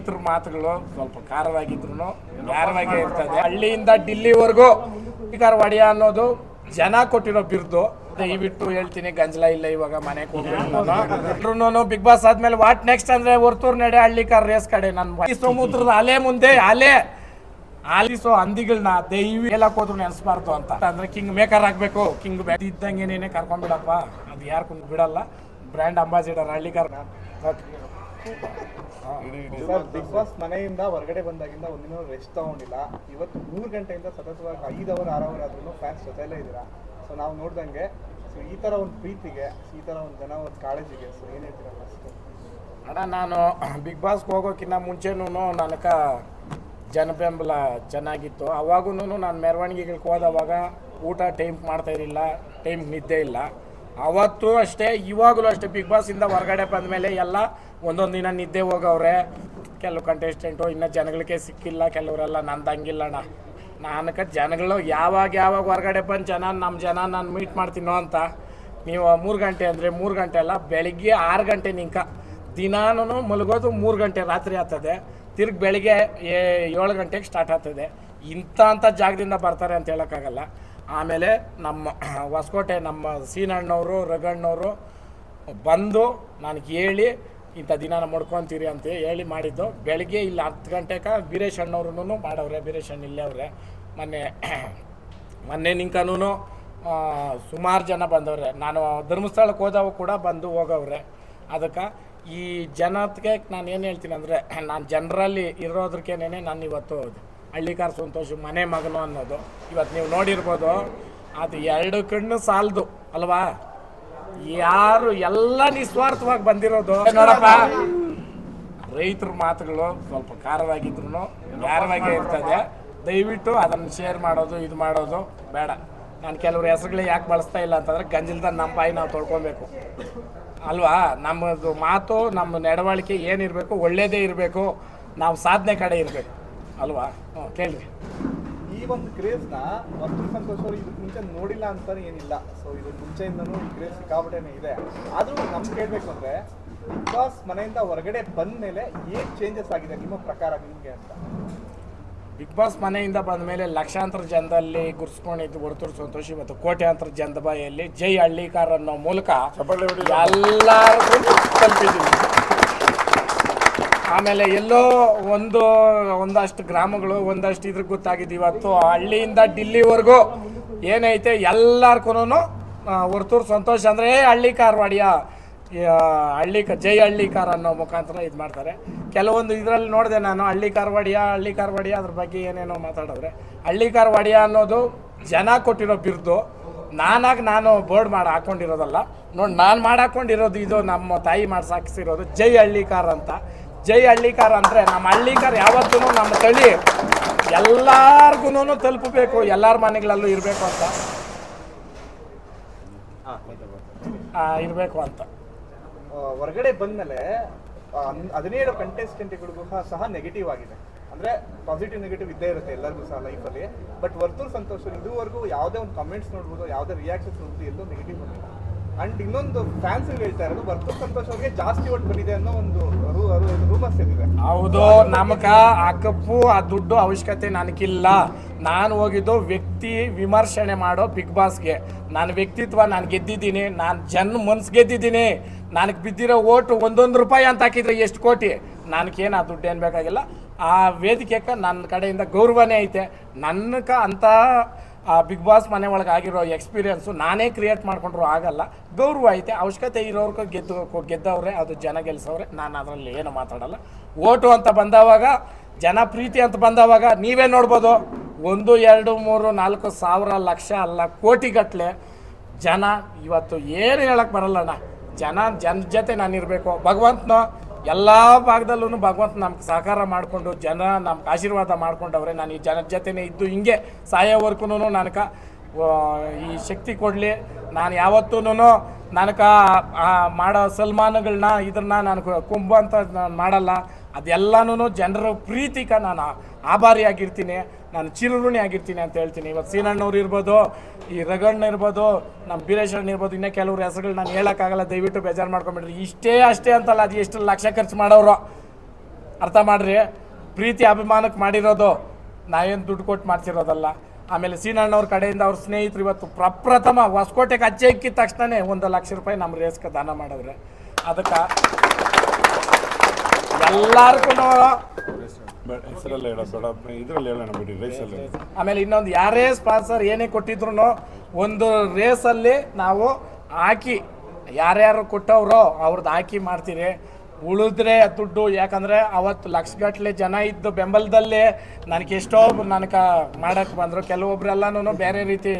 ರೈತರ ಮಾತುಗಳು ಸ್ವಲ್ಪ ಖಾರವಾಗಿದ್ರು ಖಾರವಾಗೇ ಇರ್ತದೆ. ಹಳ್ಳಿಯಿಂದ ಡಿಲ್ಲಿವರೆಗೂ ಕಾರ ಒಡೆಯ ಅನ್ನೋದು ಜನ ಕೊಟ್ಟಿರೋ ಬಿರ್ದು. ದಯವಿಟ್ಟು ಹೇಳ್ತೀನಿ, ಗಂಜಲ ಇಲ್ಲ ಇವಾಗ ಮನೆಗೆ ಹೋಗ್ಬೇಕು ಬಿಗ್ ಬಾಸ್ ಆದ್ಮೇಲೆ ವಾಟ್ ನೆಕ್ಸ್ಟ್ ಅಂದ್ರೆ ಹೊರ್ತೂರ್ ನಡೆ ಹಳ್ಳಿಕಾರ್ ರೇಸ್ ಕಡೆ ನನ್ನ ಸಮುದ್ರದ ಅಲೆ ಮುಂದೆ, ಅಲೆ ಆಲಿಸೋ ಹಂದಿಗಳನ್ನ ದೈವಿ ಹೇಳಕ್ ಹೋದ್ರು ನೆನೆಸ್ಬಾರ್ದು ಅಂತ. ಅಂದ್ರೆ ಕಿಂಗ್ ಮೇಕರ್ ಆಗ್ಬೇಕು ಕಿಂಗ್ ಇದ್ದಂಗೆ ಏನೇನೆ ಕರ್ಕೊಂಡ್ಬಿಡಪ್ಪ ಅದು ಯಾರು ಬಿಡಲ್ಲ. Brand ambassador Hallikar sir big boss ಮನೆಯಿಂದ ಹೊರಗಡೆ ಬಂದಾಗಿಂದ ಒಂದಿನ ರೆಸ್ಟ್ ತಗೊಂಡಿಲ್ಲ. ಇವತ್ತು ಮೂರು ಗಂಟೆಯಿಂದ ಸತತವಾಗಿ ಐದು ಅವರ್ ಆರು ಅವರ್ ಆದ್ರೂ ಫ್ಯಾನ್ಸ್ ಜೊತೆಲೇ ಇದ್ದೀರಾ? ಸೊ ನಾವು ನೋಡ್ದಂಗೆ ಸೊ ಈ ಥರ ಒಂದು ಪ್ರೀತಿಗೆ ಈ ಥರ ಒಂದು ಜನ ಒಂದು ಕಾಳಜಿಗೆ ಸೊ ಏನು ಹೇಳ್ತೀರಾ ಫಸ್ಟ್ ಅಣ್ಣ ನಾನು ಬಿಗ್ ಬಾಸ್ಗೆ ಹೋಗೋಕ್ಕಿಂತ ಮುಂಚೆನೂ ನನಕ ಜನಬೆಂಬಲ ಚೆನ್ನಾಗಿತ್ತು. ಅವಾಗೂ ನಾನು ಮೆರವಣಿಗೆಗಳಿಗೆ ಹೋದವಾಗ ಊಟ ಟೈಮ್ ಮಾಡ್ತಾ ಇರಲಿಲ್ಲ ಟೈಮ್ ನಿದ್ದೆ ಇಲ್ಲ. ಅವತ್ತು ಅಷ್ಟೇ ಇವಾಗಲೂ ಅಷ್ಟೇ ಬಿಗ್ ಬಾಸಿಂದ ಹೊರಗಡೆ ಬಂದ ಮೇಲೆ ಎಲ್ಲ ಒಂದೊಂದು ದಿನ ನಿದ್ದೆ ಹೋಗವ್ರೆ. ಕೆಲವು ಕಂಟೆಸ್ಟೆಂಟು ಇನ್ನು ಜನಗಳಿಗೆ ಸಿಕ್ಕಿಲ್ಲ, ಕೆಲವರೆಲ್ಲ ಅಣ್ಣ. ನಾನಕ ಜನಗಳು ಯಾವಾಗ ಯಾವಾಗ ಹೊರಗಡೆ ಬಂದು ಜನ ನಮ್ಮ ಜನ ನಾನು ಮೀಟ್ ಮಾಡ್ತೀನೋ ಅಂತ. ನೀವು ಮೂರು ಗಂಟೆ ಅಂದರೆ ಮೂರು ಗಂಟೆ ಅಲ್ಲ, ಬೆಳಿಗ್ಗೆ ಆರು ಗಂಟೆ ನಿಂಕ. ದಿನಾನು ಮಲಗೋದು ಮೂರು ಗಂಟೆ, ರಾತ್ರಿ ಆಗ್ತದೆ. ತಿರ್ಗಿ ಬೆಳಿಗ್ಗೆ ಏಳು ಗಂಟೆಗೆ ಸ್ಟಾರ್ಟ್ ಆಗ್ತದೆ. ಇಂಥ ಅಂಥ ಜಾಗದಿಂದ ಬರ್ತಾರೆ ಅಂತ ಹೇಳೋಕ್ಕಾಗಲ್ಲ. ಆಮೇಲೆ ನಮ್ಮ ಹೊಸಕೋಟೆ ನಮ್ಮ ಸೀನಣ್ಣವರು, ರಗಣ್ಣವರು ಬಂದು ನನಗೆ ಹೇಳಿ ಇಂಥ ದಿನ ಮಾಡ್ಕೊತೀರಿ ಅಂತ ಹೇಳಿ ಮಾಡಿದ್ದು. ಬೆಳಗ್ಗೆ ಇಲ್ಲಿ, ಹತ್ತು ಗಂಟೆಗೆ ವೀರೇಶ್ ಅಣ್ಣವ್ರು ಮಾಡವ್ರೆ, ವೀರೇಶ್ ಅಣ್ಣ ಇಲ್ಲೇ ಅವ್ರೆ. ಮೊನ್ನೆ ಮೊನ್ನೆ ನಿಂಕನೂ ಸುಮಾರು ಜನ ಬಂದವ್ರೆ. ನಾನು ಧರ್ಮಸ್ಥಳಕ್ಕೆ ಹೋದವು ಕೂಡ ಬಂದು ಹೋಗವ್ರೆ. ಅದಕ್ಕೆ ಈ ಜನಕ್ಕೆ ನಾನು ಏನು ಹೇಳ್ತೀನಿ ಅಂದರೆ, ನಾನು ಜನರಲ್ಲಿ ಇರೋದ್ರಕ್ಕೇನೆ ನಾನು ಇವತ್ತು ಹಳ್ಳಿಕಾರ ಸಂತೋಷ ಮನೆ ಮಗನು ಅನ್ನೋದು. ಇವತ್ತು ನೀವು ನೋಡಿರ್ಬೋದು, ಅದು ಎರಡು ಕಣ್ಣು ಸಾಲದು, ಅಲ್ವಾ? ಯಾರು ಎಲ್ಲ ನಿಸ್ವಾರ್ಥವಾಗಿ ಬಂದಿರೋದು? ನೋಡಪ್ಪ. ರೈತರ ಮಾತುಗಳು ಸ್ವಲ್ಪ ಖಾರವಾಗಿದ್ರು ಖಾರವಾಗೇ ಇರ್ತದೆ. ದಯವಿಟ್ಟು ಅದನ್ನು ಶೇರ್ ಮಾಡೋದು ಇದು ಮಾಡೋದು ಬೇಡ. ನಾನು ಕೆಲವ್ರ ಹೆಸರುಗಳೇ ಯಾಕೆ ಬಳಸ್ತಾ ಇಲ್ಲ ಅಂತಂದ್ರೆ ಗಂಜಲದ ನಮ್ಮ ಬಾಯಿ ನಾವು ತೊಳ್ಕೊಬೇಕು. ಅಲ್ವಾ? ನಮ್ಮದು ಮಾತು ನಮ್ಮ ನಡವಳಿಕೆ ಏನಿರಬೇಕು ಒಳ್ಳೇದೇ ಇರಬೇಕು. ನಾವು ಸಾಧನೆ ಕಡೆ ಇರಬೇಕು. ಅಲ್ವಾ? ಹ್ಞೂ ಕೇಳಿ ಈ ಒಂದು ಕ್ರೇಜ್ನ ವಸ್ತು ಸಂತೋಷ್ ಅವರು ಇದಕ್ಕೆ ಮುಂಚೆ ನೋಡಿಲ್ಲ ಅಂತಾನೆ ಏನಿಲ್ಲ. ಸೊ ಇದು ಮುಂಚೆಯಿಂದನೂ ಈ ಕ್ರೇಜ್ ಸಿಕ್ಕಾಪಟ್ಟೆನೇ ಇದೆ. ಆದರೂ ನಮ್ಗೆ ಕೇಳಬೇಕು ಅಂದರೆ ಬಿಗ್ ಬಾಸ್ ಮನೆಯಿಂದ ಹೊರಗಡೆ ಬಂದ ಮೇಲೆ ಏನು ಚೇಂಜಸ್ ಆಗಿದೆ ನಿಮ್ಮ ಪ್ರಕಾರ ನಿಮಗೆ ಅಂತ? ಬಿಗ್ ಬಾಸ್ ಮನೆಯಿಂದ ಬಂದ ಮೇಲೆ ಲಕ್ಷಾಂತರ ಜನದಲ್ಲಿ ಗುರ್ಸ್ಕೊಂಡಿದ್ದು ಗುರುತೂರು ಸಂತೋಷಿ ಮತ್ತು ಕೋಟ್ಯಾಂತರ ಜನದ ಬಾಯಲ್ಲಿ ಜೈ ಹಳ್ಳಿಕಾರ್ ಅನ್ನೋ ಮೂಲಕ ಎಲ್ಲರಿಗೂ ತಲುಪಿದ್ದೀವಿ. ಆಮೇಲೆ ಎಲ್ಲೋ ಒಂದು, ಒಂದಷ್ಟು ಗ್ರಾಮಗಳು, ಒಂದಷ್ಟು ಇದ್ರ ಗೊತ್ತಾಗಿದೆ ಇವತ್ತು. ಹಳ್ಳಿಯಿಂದ ಡಿಲ್ಲಿವರೆಗೂ ಏನೈತೆ ಎಲ್ಲಾರ್ಗೂ ಹೊರತೂರು ಸಂತೋಷ ಅಂದರೆ, ಏ, ಹಳ್ಳಿ ಕಾರ್ವಾಡಿಯ ಹಳ್ಳಿ ಜೈ ಹಳ್ಳಿ ಕಾರ್ ಅನ್ನೋ ಮುಖಾಂತರ ಇದು ಮಾಡ್ತಾರೆ. ಕೆಲವೊಂದು ಇದರಲ್ಲಿ ನೋಡಿದೆ ನಾನು, ಹಳ್ಳಿ ಕಾರ್ವಾಡಿಯ ಹಳ್ಳಿ ಕಾರ್ವಾಡಿಯ ಅದ್ರ ಬಗ್ಗೆ ಏನೇನೋ ಮಾತಾಡಿದ್ರೆ, ಹಳ್ಳಿ ಕಾರ್ವಾಡಿಯ ಅನ್ನೋದು ಜನ ಕೊಟ್ಟಿರೋ ಬಿರ್ದು, ನಾನಾಗಿ ನಾನು ಬೋರ್ಡ್ ಮಾಡಿ ಹಾಕೊಂಡಿರೋದಲ್ಲ. ನೋಡಿ ನಾನು ಮಾಡಾಕೊಂಡಿರೋದು ಇದು, ನಮ್ಮ ತಾಯಿ ಮಾಡಿ ಸಾಕಿಸಿರೋದು ಜೈ ಹಳ್ಳಿಕಾರ್ ಅಂತ. ಜೈ ಹಳ್ಳಿಕಾರ ಅಂದರೆ ನಮ್ಮ ಹಳ್ಳಿಕಾರ ಯಾವತ್ತೂ ನಮ್ಮ ತಳಿ ಎಲ್ಲಾರ್ಗು ತಲುಪಬೇಕು, ಎಲ್ಲರ ಮನೆಗಳಲ್ಲೂ ಇರಬೇಕು ಅಂತ. ಇರಬೇಕು ಅಂತ. ಹೊರಗಡೆ ಬಂದ್ಮೇಲೆ ಹದಿನೇಳು ಕಂಟೆಸ್ಟೆಂಟ್ಗಳಿಗೂ ಸಹ ನೆಗೆಟಿವ್ ಆಗಿದೆ. ಅಂದ್ರೆ ಪಾಸಿಟಿವ್ ನೆಗೆಟಿವ್ ಇದ್ದೇ ಇರುತ್ತೆ ಎಲ್ಲರಿಗೂ ಸಹ ಲೈಫಲ್ಲಿ ಬಟ್ ವರ್ತೂರ್ ಸಂತೋಷ, ಇದುವರೆಗೂ ಯಾವುದೇ ಒಂದು ಕಮೆಂಟ್ಸ್ ನೋಡ್ಬೋದು, ಯಾವುದೇ ರಿಯಾಕ್ಷನ್ಸ್ ನೋಡ್ಬೋದು, ಎಲ್ಲೂ ನೆಗೆಟಿವ್ ಬಂದಿಲ್ಲ. ಅಂಡ್ ಇನ್ನೊಂದು ಫ್ಯಾನ್ಸ್ ಹೇಳ್ತಾ ಇರೋದು ವರ್ತೂರ್ ಸಂತೋಷ್ ಅವ್ರಿಗೆ ಜಾಸ್ತಿ ಓಟ್ ಬಂದಿದೆ ಅನ್ನೋ ಒಂದು ರೂಮರ್ಸ್ ಇದೆ ಹೌದು, ನಮಗ ಆ ಕಪ್ಪು, ಆ ದುಡ್ಡು ಅವಶ್ಯಕತೆ ನನಗಿಲ್ಲ ನಾನು ಹೋಗಿದ್ದು ವ್ಯಕ್ತಿ ವಿಮರ್ಶನೆ ಮಾಡೋ ಬಿಗ್ ಬಾಸ್ಗೆ ನನ್ನ ವ್ಯಕ್ತಿತ್ವ ನಾನು ಗೆದ್ದಿದ್ದೀನಿ, ನಾನು ಜನ ಮನ್ಸು ಗೆದ್ದಿದ್ದೀನಿ. ನನಗೆ ಬಿದ್ದಿರೋ ಓಟು ಒಂದೊಂದು ರೂಪಾಯಿ ಅಂತ ಹಾಕಿದ್ರೆ ಎಷ್ಟು ಕೋಟಿ? ನನಗೇನು ಆ ದುಡ್ಡು ಏನು ಬೇಕಾಗಿಲ್ಲ. ಆ ವೇದಿಕೆಗೆ ನನ್ನ ಕಡೆಯಿಂದ ಗೌರವನೇ ಐತೆ. ನನ್ನಕ ಅಂತ ಆ ಬಿಗ್ ಬಾಸ್ ಮನೆ ಒಳಗೆ ಆಗಿರೋ ಎಕ್ಸ್ಪೀರಿಯನ್ಸು ನಾನೇ ಕ್ರಿಯೇಟ್ ಮಾಡಿಕೊಂಡ್ರು ಆಗಲ್ಲ. ಗೌರವ ಐತೆ, ಅವಶ್ಯಕತೆ ಇರೋರ್ಗೂ ಗೆದ್ದು ಗೆದ್ದವ್ರೆ, ಅದು ಜನ ಗೆಲ್ಸವ್ರೆ. ನಾನು ಅದರಲ್ಲಿ ಏನು ಮಾತಾಡಲ್ಲ. ಓಟು ಅಂತ ಬಂದವಾಗ, ಜನ ಪ್ರೀತಿ ಅಂತ ಬಂದವಾಗ ನೀವೇ ನೋಡ್ಬೋದು, ಒಂದು, ಎರಡು, ಮೂರು, ನಾಲ್ಕು ಸಾವಿರ ಲಕ್ಷ ಅಲ್ಲ ಕೋಟಿಗಟ್ಟಲೆ ಜನ ಇವತ್ತು ಏನು ಹೇಳಕ್ಕೆ ಬರಲ್ಲಣ್ಣ ಜನ ಜನ ಜೊತೆ ನಾನು ಇರಬೇಕು ಭಗವಂತನ ಎಲ್ಲ ಭಾಗದಲ್ಲೂ ಭಗವಂತ ನಮ್ಗೆ ಸಹಕಾರ ಮಾಡಿಕೊಂಡು, ಜನ ನಮ್ಗೆ ಆಶೀರ್ವಾದ ಮಾಡ್ಕೊಂಡವ್ರೆ. ನಾನು ಈ ಜನರ ಜೊತೆನೇ ಇದ್ದು ಹಿಂಗೆ ಸಾಯೋವರೆಗೂ ನನಕ ಈ ಶಕ್ತಿ ಕೊಡಲಿ. ನಾನು ಯಾವತ್ತೂ ನನಗೆ ಮಾಡೋ ಸಲ್ಮಾನಗಳನ್ನ ಇದನ್ನ ನಾನು ಕುಂಬ ಅಂತ ನಾನು ಮಾಡಲ್ಲ. ಅದೆಲ್ಲನೂ ಜನರ ಪ್ರೀತಿಗೆ ನಾನು ಆಭಾರಿಯಾಗಿರ್ತೀನಿ, ನಾನು ಚಿರುಋಣಿ ಆಗಿರ್ತೀನಿ ಅಂತ ಹೇಳ್ತೀನಿ. ಇವತ್ತು ಸೀನಣ್ಣವ್ರು ಇರ್ಬೋದು, ಈ ರಗಣ್ಣ ಇರ್ಬೋದು, ನಮ್ಮ ಬೀರೇಶ್ ಅಣ್ಣ ಇರ್ಬೋದು, ಇನ್ನೂ ಕೆಲವ್ರ ಹೆಸರುಗಳು ನಾನು ಹೇಳೋಕ್ಕಾಗಲ್ಲ, ದಯವಿಟ್ಟು ಬೇಜಾರು ಮಾಡ್ಕೊಂಬಿಡ್ರಿ. ಇಷ್ಟೇ ಅಷ್ಟೇ ಅಂತಲ್ಲ, ಅದು ಎಷ್ಟು ಲಕ್ಷ ಖರ್ಚು ಮಾಡೋರು. ಅರ್ಥ ಮಾಡಿರಿ? ಪ್ರೀತಿ ಅಭಿಮಾನಕ್ಕೆ ಮಾಡಿರೋದು ನಾವೇನು ದುಡ್ಡು ಕೊಟ್ಟು ಮಾಡ್ತಿರೋದಲ್ಲ. ಆಮೇಲೆ ಸೀನಣ್ಣವ್ರ ಕಡೆಯಿಂದ ಅವ್ರ ಸ್ನೇಹಿತರು ಇವತ್ತು ಪ್ರಪ್ರಥಮ ಹೊಸಕೋಟೆಗೆ ಅಜ್ಜೆ ಇಕ್ಕಿದ ತಕ್ಷಣವೇ ಒಂದು ಲಕ್ಷ ರೂಪಾಯಿ ನಮ್ಮ ರೇಸ್ಗೆ ದಾನ ಮಾಡಿದ್ರೆ. ಅದಕ್ಕೆ ಎಲ್ಲಾರ್ಗೂ ಬೇಡ ಹೆಸರೆಲ್ಲ ಹೇಳೋದು ಬೇಡ. ಇದರಲ್ಲಿ ಹೇಳೋಣ ಬಿಡಿ ರೈಸಲ್ಲಿ ಆಮೇಲೆ ಇನ್ನೊಂದು ಯಾರೇ ಸ್ಪಾನ್ಸರ್ ಏನೇ ಕೊಟ್ಟಿದ್ರು ಒಂದು ರೇಸಲ್ಲಿ ನಾವು ಹಾಕಿ ಯಾರ್ಯಾರು ಕೊಟ್ಟವ್ರೋ ಅವ್ರದ್ದು ಹಾಕಿ ಮಾಡ್ತೀರಿ. ಉಳಿದ್ರೆ ದುಡ್ಡು ಯಾಕಂದರೆ ಅವತ್ತು ಲಕ್ಷಗಟ್ಟಲೆ ಜನ ಇದ್ದು ಬೆಂಬಲದಲ್ಲಿ ನನಗೆ ಎಷ್ಟೋ ನನಗೆ ಮಾಡೋಕ್ಕೆ ಬಂದರು. ಕೆಲವೊಬ್ರೆಲ್ಲನೂ ಬೇರೆ ರೀತಿ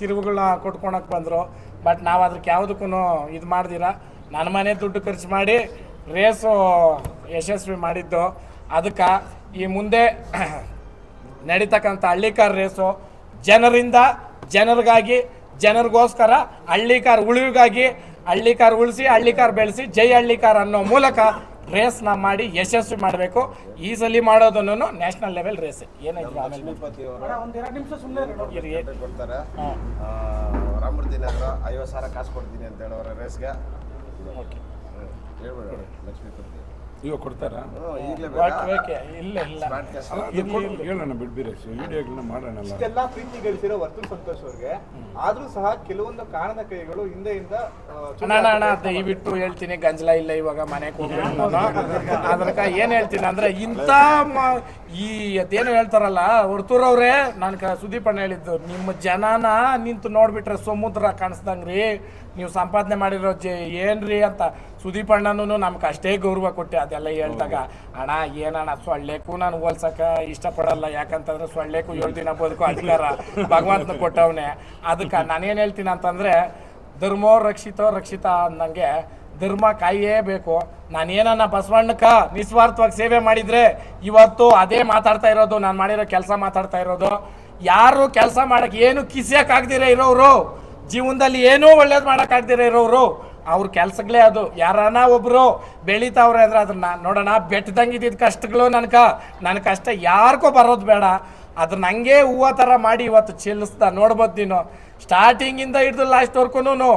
ತಿರುವುಗಳನ್ನ ಕೊಟ್ಕೊಳಕ್ಕೆ ಬಂದರು. ಬಟ್ ನಾವು ಅದಕ್ಕೆ ಯಾವುದಕ್ಕೂ ಇದು ಮಾಡ್ದಿರ ನನ್ನ ಮನೆ ದುಡ್ಡು ಖರ್ಚು ಮಾಡಿ ರೇಸು ಯಶಸ್ವಿ ಮಾಡಿದ್ದು. ಅದಕ್ಕೆ ಈ ಮುಂದೆ ನಡೀತಕ್ಕಂಥ ಹಳ್ಳಿಕಾರ ರೇಸು ಜನರಿಂದ ಜನರಿಗಾಗಿ ಜನರಿಗೋಸ್ಕರ ಹಳ್ಳಿಕಾರ ಉಳಿವಿಗಾಗಿ ಹಳ್ಳಿಕಾರ ಉಳಿಸಿ ಹಳ್ಳಿಕಾರ ಬೆಳೆಸಿ ಜೈ ಹಳ್ಳಿಕಾರ ಅನ್ನೋ ಮೂಲಕ ರೇಸ್ನ ಮಾಡಿ ಯಶಸ್ವಿ ಮಾಡಬೇಕು. ಈ ಸಲ ಮಾಡೋದನ್ನು ನ್ಯಾಷನಲ್ ಲೆವೆಲ್ ರೇಸ್ ಏನಾಯ್ತು. ರಾಮಮೂರ್ತಿ ನಗರ ಐವತ್ತು ಸಾವಿರ ಕಾಸು ಕೊಡ್ತೀನಿ ಅಂತ ಹೇಳೋರ ರೇಸ್ಗೆ. ಹೇಳ್ಬೇಡ ಲಕ್ಷ್ಮೀಪತಿ. ಇವಾಗ ಕೊಡ್ತಾರಾ? ಈಗಲೇ ಓಕೆ. ಇಲ್ಲ ಇಲ್ಲ. ಅದು ಕೊಡು, ಹೇಳೋಣ ಬಿಡ್ಬಿರಿ ವಿಡಿಯೋಗಳನ್ನ ಮಾಡೋಣಲ್ಲ. ಇಷ್ಟೆಲ್ಲ ಪ್ರೀತಿ ಗಳಿಸಿರೋ ವರ್ತೂರ್ ಸಂತೋಷ್ ಅವ್ರಿಗೆ ಆದ್ರೂ ಸಹ ಕೆಲವೊಂದು ಕಾರಣದ ಕೈಗಳು ಹಿಂದೆಯಿಂದ ಆ, ಅಣ್ಣ ಅಣ್ಣ, ಅಣ್ಣ ದಯವಿಟ್ಟು ಹೇಳ್ತೀನಿ. ಗಂಜಲ ಇಲ್ಲ ಇವಾಗ ಮನೆಗೆ ಹೋಗ್ಬೇಕು ನಾನು. ಅದ್ರಕ ಏನ್ ಹೇಳ್ತೀನಿ ಅಂದ್ರೆ ಇಂಥ ಮ- ಈ ಅದೇನು ಹೇಳ್ತಾರಲ್ಲ ಹೊರ್ತೂರವ್ರೆ ನನ್ ಕ ಸುದೀಪ್ ಅಣ್ಣ ಹೇಳಿದ್ದು ನಿಮ್ಮ ಜನನ ನಿಂತು ನೋಡ್ಬಿಟ್ರೆ ಸಮುದ್ರ ಕಾಣಿಸ್ದಂಗ್ರಿ. ನೀವು ಸಂಪಾದನೆ ಮಾಡಿರೋ ಜೆ ಏನ್ರಿ ಅಂತ ಸುದೀಪ್ ಅಣ್ಣನೂ ನಮ್ಗೆ ಅಷ್ಟೇ ಗೌರವ ಕೊಟ್ಟೆ ಅದೆಲ್ಲ ಹೇಳ್ದಾಗ. ಅಣ್ಣ ಏನಣ್ಣ ಸೊಳ್ಳೆಕ್ಕೂ ನಾನು ಹೋಲ್ಸಕ ಇಷ್ಟಪಡಲ್ಲ ಯಾಕಂತಂದ್ರೆ ಸೊಳ್ಳೆಕ್ಕೂ ಏಳು ದಿನ ಬದುಕು ಅಧಿಕಾರ ಭಗವಂತನ ಕೊಟ್ಟವನೇ. ಅದಕ್ಕೆ ನಾನೇನು ಹೇಳ್ತೀನಿ ಅಂತಂದ್ರೆ ಧರ್ಮೋ ರಕ್ಷಿತೋ ರಕ್ಷಿತ ಅನ್ನಂಗೆ ಧರ್ಮ ಕಾಯೇಬೇಕು ನಾನು ಏನನ್ನ ಬಸವಣ್ಣಕ್ಕ ನಿಸ್ವಾರ್ಥವಾಗಿ ಸೇವೆ ಮಾಡಿದರೆ ಇವತ್ತು ಅದೇ ಮಾತಾಡ್ತಾ ಇರೋದು, ನಾನು ಮಾಡಿರೋ ಕೆಲಸ ಮಾತಾಡ್ತಾ ಇರೋದು. ಯಾರು ಕೆಲಸ ಮಾಡೋಕ್ಕೆ ಏನು ಕಿಸಿಯಕ್ಕಾಗ್ದಿರ ಇರೋರು ಜೀವನದಲ್ಲಿ ಏನೂ ಒಳ್ಳೇದು ಮಾಡೋಕ್ಕಾಗ್ದಿರ ಇರೋರು ಅವ್ರ ಕೆಲಸಗಳೇ ಅದು. ಯಾರನ್ನ ಒಬ್ಬರು ಬೆಳೀತಾವ್ರೆ ಅಂದ್ರೆ ಅದನ್ನ ನೋಡೋಣ ಬೆಟ್ಟದಂಗೆ ಇದ್ದಿದ್ದ ಕಷ್ಟಗಳು ನನ್ಕ. ನನ್ನ ಕಷ್ಟ ಯಾರಿಗೂ ಬರೋದು ಬೇಡ. ಅದನ್ನ ಹಂಗೆ ಹೂವು ಥರ ಮಾಡಿ ಇವತ್ತು ಚೆಲ್ಲಿಸ್ದ ನೋಡ್ಬೋದು ನೀನು. ಸ್ಟಾರ್ಟಿಂಗಿಂದ ಹಿಡಿದು ಲಾಸ್ಟ್ವರ್ಗೂನು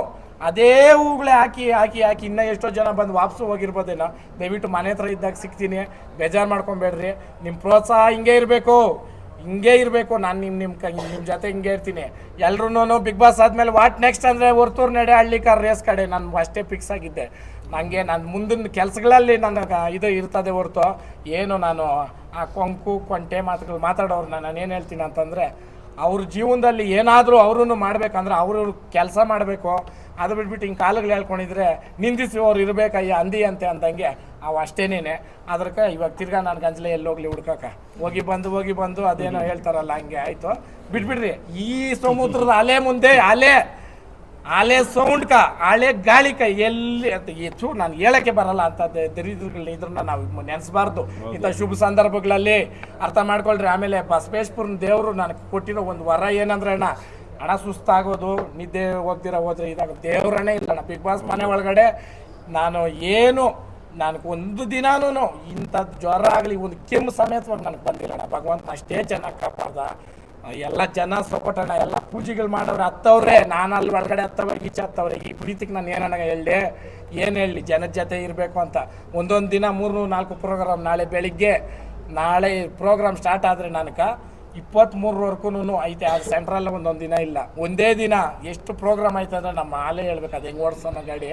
ಅದೇ ಹೂಗಳೇ ಹಾಕಿ ಹಾಕಿ ಹಾಕಿ ಇನ್ನೂ ಎಷ್ಟೋ ಜನ ಬಂದು ವಾಪಸ್ಸು ಹೋಗಿರ್ಬೋದಿಲ್ಲ ದಯವಿಟ್ಟು ಮನೆ ಹತ್ರ ಇದ್ದಾಗ ಸಿಗ್ತೀನಿ. ಬೇಜಾರು ಮಾಡ್ಕೊಬೇಡ್ರಿ. ನಿಮ್ಮ ಪ್ರೋತ್ಸಾಹ ಹಿಂಗೆ ಇರಬೇಕು. ಹಿಂಗೆ ಇರಬೇಕು. ನಾನು ನಿಮ್ಮ ನಿಮ್ಮ ಕೈ ನಿಮ್ಮ ಜೊತೆ ಹಿಂಗೆ ಇರ್ತೀನಿ. ಎಲ್ರೂ ಬಿಗ್ ಬಾಸ್ ಆದಮೇಲೆ ವಾಟ್ ನೆಕ್ಸ್ಟ್ ಅಂದರೆ ಹೊರ್ತೂರು ನಡೆ ಹಳ್ಳಿಕಾರ್ ರೇಸ್ ಕಡೆ ನಾನು ಅಷ್ಟೇ ಫಿಕ್ಸ್ ಆಗಿದ್ದೆ. ನನಗೆ ನನ್ನ ಮುಂದಿನ ಕೆಲಸಗಳಲ್ಲಿ ನನಗೆ ಇದು ಇರ್ತದೆ ಹೊರತು. ಏನು ನಾನು ಆ ಕೊಂಕು, ಕೊಂಟೆ ಮಾತುಗಳು ಮಾತಾಡೋರು ನಾನು ಏನು ಹೇಳ್ತೀನಿ ಅಂತಂದರೆ ಅವ್ರ ಜೀವನದಲ್ಲಿ ಏನಾದರೂ ಅವ್ರೂ ಮಾಡಬೇಕಂದ್ರೆ ಅವರು ಕೆಲಸ ಮಾಡಬೇಕು. ಅದು ಬಿಟ್ಬಿಟ್ಟು ಹಿಂಗೆ ಕಾಲುಗಳು ಹೇಳ್ಕೊಂಡಿದ್ರೆ ನಿಂದಿಸಿ ಅವ್ರು ಇರಬೇಕಯ್ಯ ಅಂದಿ ಅಂತೆ ಅಂದಂಗೆ, ಅವು ಅಷ್ಟೇನೇನೆ ಅದಕ್ಕೆ ಇವಾಗ ತಿರ್ಗಾ ನಾನು ಗಂಜಲೆ ಎಲ್ಲಿ ಹೋಗ್ಲಿ ಹುಡ್ಕಕ್ಕ ಹೋಗಿ ಬಂದು ಹೋಗಿ ಬಂದು ಅದೇನೋ ಹೇಳ್ತಾರಲ್ಲ, ಹಂಗೆ ಆಯಿತು. ಬಿಟ್ಬಿಡ್ರಿ, ಈ ಸಮುದ್ರದ ಅಲೆ ಮುಂದೆ, ಅಲೆ. ಅಲೆ ಸೌಂಡ್ಕ ಗಾಳಿ ಗಾಳಿಕ ಎಲ್ಲಿ ಅಂತ ಹೆಚ್ಚು ನಾನು ಹೇಳಕ್ಕೆ ಬರಲ್ಲ ಅಂತ ದರಿದ್ರಗಳನ್ನ ಇದ್ರನ್ನ ನಾವು ನೆನೆಸಬಾರ್ದು. ಇಂಥ ಶುಭ ಸಂದರ್ಭಗಳಲ್ಲಿ ಅರ್ಥ ಮಾಡ್ಕೊಳ್ರಿ. ಆಮೇಲೆ ಬಸವೇಶ್ವರನ ದೇವರು ನನಗೆ ಕೊಟ್ಟಿರೋ ಒಂದು ವರ ಏನಂದ್ರೆ ಅಣ್ಣ ಹಣ ಸುಸ್ತಾಗೋದು ನಿದ್ದೆ ಹೋಗ್ದಿರ ಹೋದ್ರೆ ಇದಾಗ ದೇವ್ರನೇ ಇಲ್ಲ ಅಣ್ಣ. ಬಿಗ್ ಬಾಸ್ ಮನೆ ಒಳಗಡೆ ನಾನು ಏನು ನನಗೆ ಒಂದು ದಿನಾನು ಇಂಥದ್ದು ಜ್ವರ ಆಗಲಿ ಒಂದು ಕೆಮ್ಮು ಸಮೇತವಾಗಿ ನನಗೆ ಬಂದಿಲ್ಲ ಅಣ್ಣ. ಭಗವಂತ ಅಷ್ಟೇ ಚೆನ್ನಾಗಿ ಕಾಪಾಡ್ದ. ಎಲ್ಲ ಜನ ಸಪೋರ್ಟಣ್ಣ ಎಲ್ಲ ಪೂಜೆಗಳು ಮಾಡೋರು ಹತ್ತವ್ರೆ ನಾನು ಅಲ್ಲಿ ಒಳಗಡೆ ಹತ್ತವ್ರೆ ಈಚೆ ಹತ್ತವ್ರೆ ಈ ಪ್ರೀತಿಗೆ ನಾನು ಏನನ್ನ ಹೇಳಿ ಏನು ಹೇಳಿ ಜನದ ಜೊತೆ ಇರಬೇಕು ಅಂತ. ಒಂದೊಂದು ದಿನ ಮೂರು ನಾಲ್ಕು ಪ್ರೋಗ್ರಾಮ್ ನಾಳೆ ಬೆಳಿಗ್ಗೆ, ನಾಳೆ ಪ್ರೋಗ್ರಾಮ್ ಸ್ಟಾರ್ಟ್ ಆದರೆ ನನಗೆ ಇಪ್ಪತ್ತ್ಮೂರವರೆಗೂ ಐತೆ ಅದು ಸೆಂಟ್ರಲ್ಲ ಒಂದೊಂದು ದಿನ ಇಲ್ಲ. ಒಂದೇ ದಿನ ಎಷ್ಟು ಪ್ರೋಗ್ರಾಮ್ ಐತೆ ಅಂದರೆ ನಮ್ಮ ಆಲೆ ಹೇಳ್ಬೇಕು, ಅದು ಹೆಂಗೆ ಓಡಿಸೋಣ ಗಾಡಿ.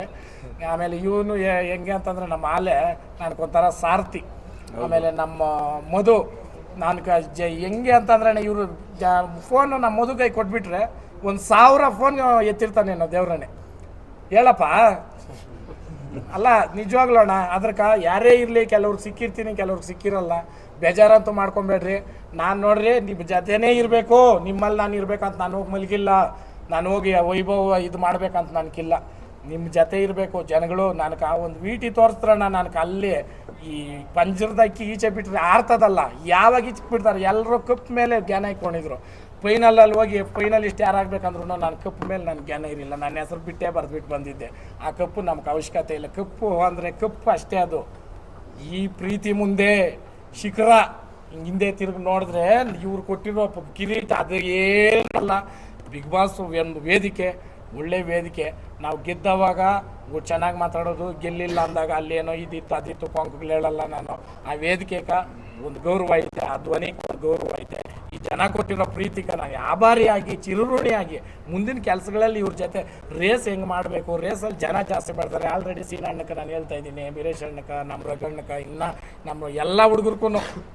ಆಮೇಲೆ ಇವನು ಹೆಂಗೆ ಅಂತಂದ್ರೆ ನಮ್ಮ ಆಲೆ ನನಗೊಂಥರ ಸಾರಥಿ ಆಮೇಲೆ ನಮ್ಮ ಮಧು ನಾನು ಕ ಜ ಹೆಂಗೆ ಅಂತಂದ್ರೆ ಇವರು ಜ ಫೋನು ನಮ್ಮ ಮಧು ಕೈ ಕೊಟ್ಬಿಟ್ರೆ ಒಂದು ಸಾವಿರ ಫೋನ್ ಎತ್ತಿರ್ತಾನೆ ನಾವು ದೇವ್ರನ್ನೇ. ಹೇಳಪ್ಪ. ಅಲ್ಲ, ನಿಜವಾಗ್ಲೂ ಅಣ್ಣ, ಅದ್ರಕ ಯಾರೇ ಇರಲಿ, ಕೆಲವ್ರಿಗೆ ಸಿಕ್ಕಿರ್ತೀನಿ, ಕೆಲವ್ರಿಗೆ ಸಿಕ್ಕಿರಲ್ಲ. ಬೇಜಾರಂತೂ ಮಾಡ್ಕೊಬೇಡ್ರಿ. ನಾನು ನೋಡ್ರಿ ನಿಮ್ಮ ಜೊತೆನೇ ಇರಬೇಕು. ನಿಮ್ಮಲ್ಲಿ ನಾನು ಇರಬೇಕಂತ ನಾನು ಹೋಗಿ ಮಲಗಿಲ್ಲ. ನಾನು ಹೋಗಿ ವೈಭವ ಇದು ಮಾಡ್ಬೇಕಂತ ನನಗಿಲ್ಲ ನಿಮ್ಮ ಜೊತೆ ಇರಬೇಕು ಜನಗಳು ನನಗೆ ಆ ಒಂದು ವೀಟಿ ತೋರಿಸ್ತಾರಣ್ಣ ನನಗೆ ಅಲ್ಲಿ ಈ ಪಂಜರದಕ್ಕಿ ಈಚೆ ಬಿಟ್ಟರೆ ಆರ್ತದಲ್ಲ, ಯಾವಾಗ ಈಚೆ ಬಿಡ್ತಾರೆ ಎಲ್ಲರೂ ಕಪ್ ಮೇಲೆ ಜ್ಞಾನ ಇಟ್ಕೊಂಡಿದ್ರು. ಫೈನಲಲ್ಲಿ ಹೋಗಿ ಫೈನಲಿಸ್ಟ್ ಯಾರಾಗಬೇಕಂದ್ರೂ ನಾನು ಕಪ್ ಮೇಲೆ ನನ್ನ ಜ್ಞಾನ ಇರಲಿಲ್ಲ ನನ್ನ ಹೆಸರು ಬಿಟ್ಟೇ ಬರೆದ್ಬಿಟ್ಟು ಬಂದಿದ್ದೆ. ಆ ಕಪ್ಪು ನಮ್ಗೆ ಅವಶ್ಯಕತೆ ಇಲ್ಲ. ಕಪ್ಪು ಅಂದರೆ ಕಪ್ಪು ಅಷ್ಟೇ ಅದು. ಈ ಪ್ರೀತಿ ಮುಂದೆ ಶಿಖರ ಹಿಂದೆ ತಿರುಗಿ ನೋಡಿದ್ರೆ ಇವ್ರು ಕೊಟ್ಟಿರೋ ಕಿರೀಟ ಅದು ಏನಲ್ಲ ಬಿಗ್ ಬಾಸ್ ವೇದಿಕೆ. ಒಳ್ಳೆ ವೇದಿಕೆ. ನಾವು ಗೆದ್ದವಾಗ ಚೆನ್ನಾಗಿ ಮಾತಾಡೋದು, ಗೆಲ್ಲಿಲ್ಲ ಅಂದಾಗ ಅಲ್ಲೇನೋ ಇದಿತ್ತು, ಅದಿತ್ತು ಕೊಂಕಗಳು ಹೇಳಲ್ಲ ನಾನು. ಆ ವೇದಿಕೆಗ ಒಂದು ಗೌರವ ಐತೆ, ಆ ಧ್ವನಿಗೆ ಒಂದು ಗೌರವ ಐತೆ. ಈ ಜನ ಕೊಟ್ಟಿರೋ ಪ್ರೀತಿಗೆ ನಾನು ಆಭಾರಿಯಾಗಿ ಚಿರುರುಣಿಯಾಗಿ ಮುಂದಿನ ಕೆಲಸಗಳಲ್ಲಿ ಇವ್ರ ಜೊತೆ ರೇಸ್ ಹೆಂಗೆ ಮಾಡಬೇಕು? ರೇಸಲ್ಲಿ ಜನ ಜಾಸ್ತಿ ಬರ್ತಾರೆ ಆಲ್ರೆಡಿ ಸೀನಾ ಅಣ್ಣಕ್ಕೆ ನಾನು ಹೇಳ್ತಾ ಇದ್ದೀನಿ, ವೀರೇಶ್ ಅಣ್ಣಕ್ಕೆ, ನಮ್ಮ ರಘಣ್ಣಕ ಇನ್ನು ನಮ್ಮ ಎಲ್ಲ ಹುಡುಗರ್ಗೂ